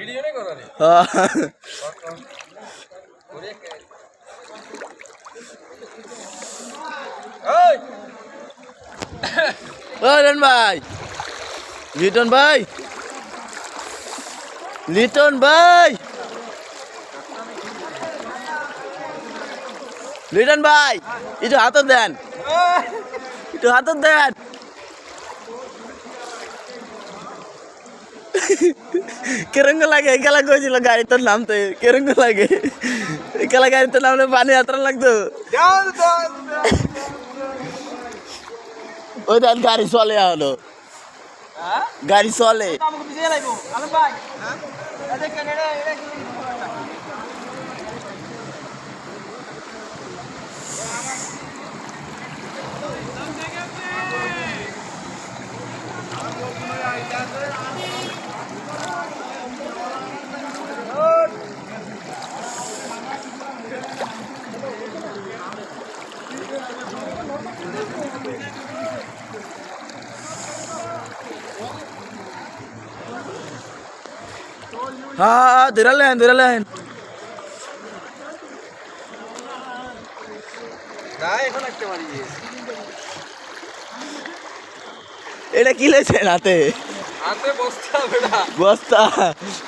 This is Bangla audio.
লিটন ভাই। লিটন ভাই। লিটন ভাই। লিটন ভাই একটু হাতত দেন। একটু হাতত দেন। কেরঙ্গ লাগে, একালা কইছিল গাড়ি নামতে কেরঙ্গ লাগে। একালা গাড়ি নামলে পানি যাত্রা লাগতো ওই দেখ গাড়ি চলে হলো গাড়ি চলে। ধরলেন না এখন একটা মারি এটা কি লেছেন হাতে হাতে বস্তা বেটা বস্তা